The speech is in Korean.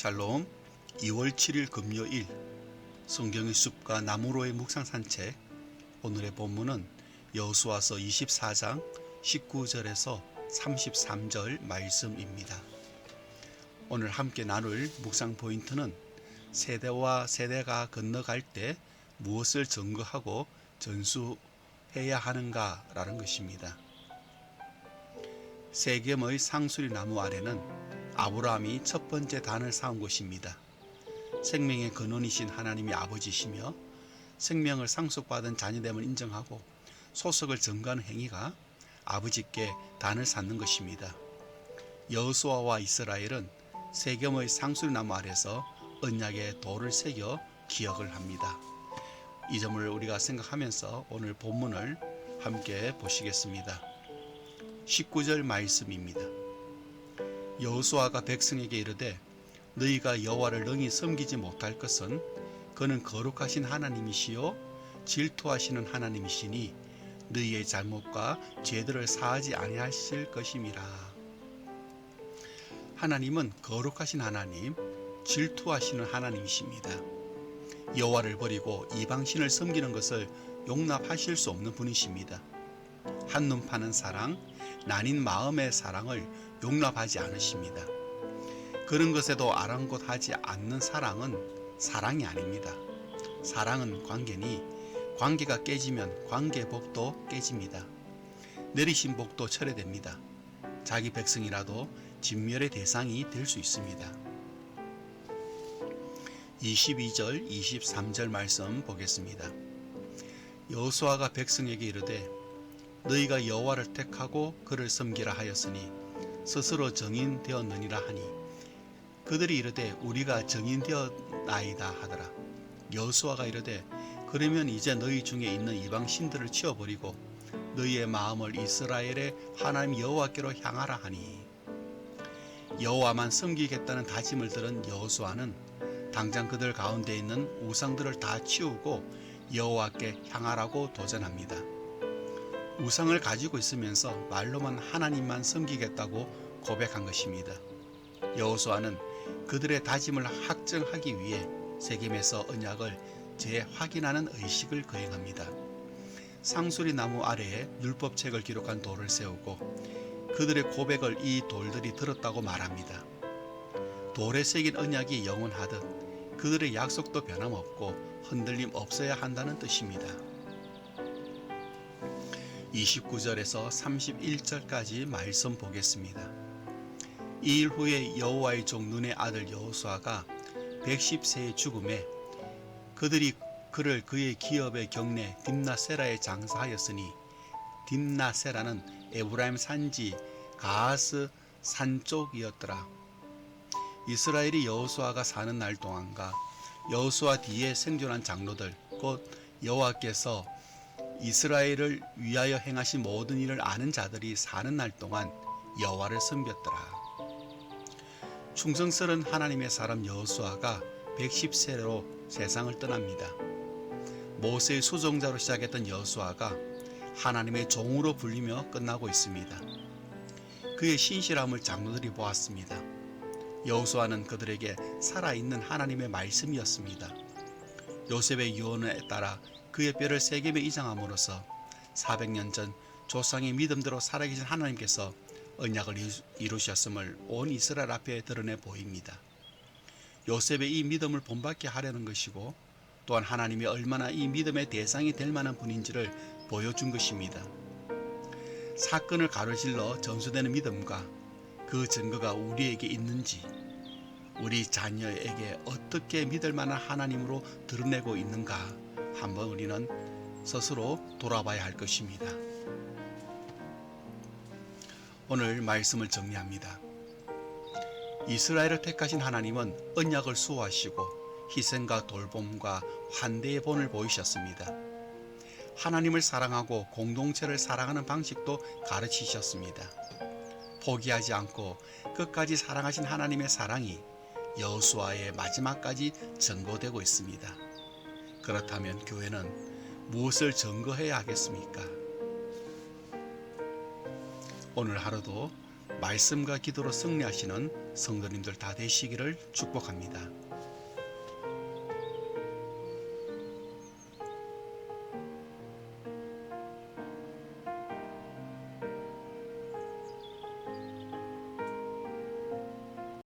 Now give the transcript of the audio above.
샬롬 2월 7일 금요일 성경의 숲과 나무로의 묵상 산책 오늘의 본문은 여호수아서 24장 19절에서 33절 말씀입니다. 오늘 함께 나눌 묵상 포인트는 세대와 세대가 건너갈 때 무엇을 증거하고 전수해야 하는가라는 것입니다. 세겜의 상수리 나무 아래는 아브라함이 첫 번째 단을 쌓은 곳입니다. 생명의 근원이신 하나님이 아버지시며 생명을 상속받은 자녀됨을 인정하고 소속을 증가하는 행위가 아버지께 단을 쌓는 것입니다. 여호수아와 이스라엘은 세겜의 상수리 나무 아래서 언약의 돌을 새겨 기억을 합니다. 이 점을 우리가 생각하면서 오늘 본문을 함께 보시겠습니다. 19절 말씀입니다. 여호수아가 백성에게 이르되 너희가 여호와를 능히 섬기지 못할 것은 그는 거룩하신 하나님이시요 질투하시는 하나님이시니 너희의 잘못과 죄들을 사하지 아니하실 것임이라. 하나님은 거룩하신 하나님, 질투하시는 하나님이십니다. 여호와를 버리고 이방신을 섬기는 것을 용납하실 수 없는 분이십니다. 한눈 파는 사랑, 나뉜 마음의 사랑을 용납하지 않으십니다. 그런 것에도 아랑곳하지 않는 사랑은 사랑이 아닙니다. 사랑은 관계니 관계가 깨지면 관계 복도 깨집니다. 내리신 복도 철회됩니다. 자기 백성이라도 진멸의 대상이 될 수 있습니다. 22절, 23절 말씀 보겠습니다. 여호수아가 백성에게 이르되 너희가 여호와를 택하고 그를 섬기라 하였으니 스스로 정인되었느니라 하니 그들이 이르되 우리가 정인되었나이다 하더라 여호수아가 이르되 그러면 이제 너희 중에 있는 이방 신들을 치워버리고 너희의 마음을 이스라엘의 하나님 여호와께로 향하라 하니 여호와만 섬기겠다는 다짐을 들은 여호수아는 당장 그들 가운데 있는 우상들을 다 치우고 여호와께 향하라고 도전합니다. 우상을 가지고 있으면서 말로만 하나님만 섬기겠다고 고백한 것입니다. 여호수아는 그들의 다짐을 확정하기 위해 세겜에서 언약을 재확인하는 의식을 거행합니다. 상수리 나무 아래에 율법책을 기록한 돌을 세우고 그들의 고백을 이 돌들이 들었다고 말합니다. 돌에 새긴 언약이 영원하듯 그들의 약속도 변함없고 흔들림 없어야 한다는 뜻입니다. 29절에서 31절까지 말씀 보겠습니다. 이일 후에 여호와의 종 눈의 아들 여호수아가 110세의 죽음에 그들이 그를 그의 기업의 경내 딥나세라에 장사하였으니 딥나세라는 에브라임 산지 가스 산 쪽이었더라. 이스라엘이 여호수아가 사는 날 동안과 여호수아 뒤에 생존한 장로들 곧 여호와께서 이스라엘을 위하여 행하신 모든 일을 아는 자들이 사는 날 동안 여호와를 섬겼더라. 충성스런 하나님의 사람 여호수아가 110세로 세상을 떠납니다. 모세의 수종자로 시작했던 여호수아가 하나님의 종으로 불리며 끝나고 있습니다. 그의 신실함을 장로들이 보았습니다. 여호수아는 그들에게 살아있는 하나님의 말씀이었습니다. 요셉의 유언에 따라 그의 뼈를 세겜에 이장함으로써 400년 전 조상의 믿음대로 살아계신 하나님께서 언약을 이루셨음을 온 이스라엘 앞에 드러내 보입니다. 요셉의 이 믿음을 본받게 하려는 것이고 또한 하나님이 얼마나 이 믿음의 대상이 될 만한 분인지를 보여준 것입니다. 사건을 가로질러 전수되는 믿음과 그 증거가 우리에게 있는지 우리 자녀에게 어떻게 믿을 만한 하나님으로 드러내고 있는가 한번 우리는 스스로 돌아봐야 할 것입니다. 오늘 말씀을 정리합니다. 이스라엘을 택하신 하나님은 언약을 수호하시고 희생과 돌봄과 환대의 본을 보이셨습니다. 하나님을 사랑하고 공동체를 사랑하는 방식도 가르치셨습니다. 포기하지 않고 끝까지 사랑하신 하나님의 사랑이 여호수아의 마지막까지 증거되고 있습니다. 그렇다면 교회는 무엇을 증거해야 하겠습니까? 오늘 하루도 말씀과 기도로 승리하시는 성도님들 다 되시기를 축복합니다.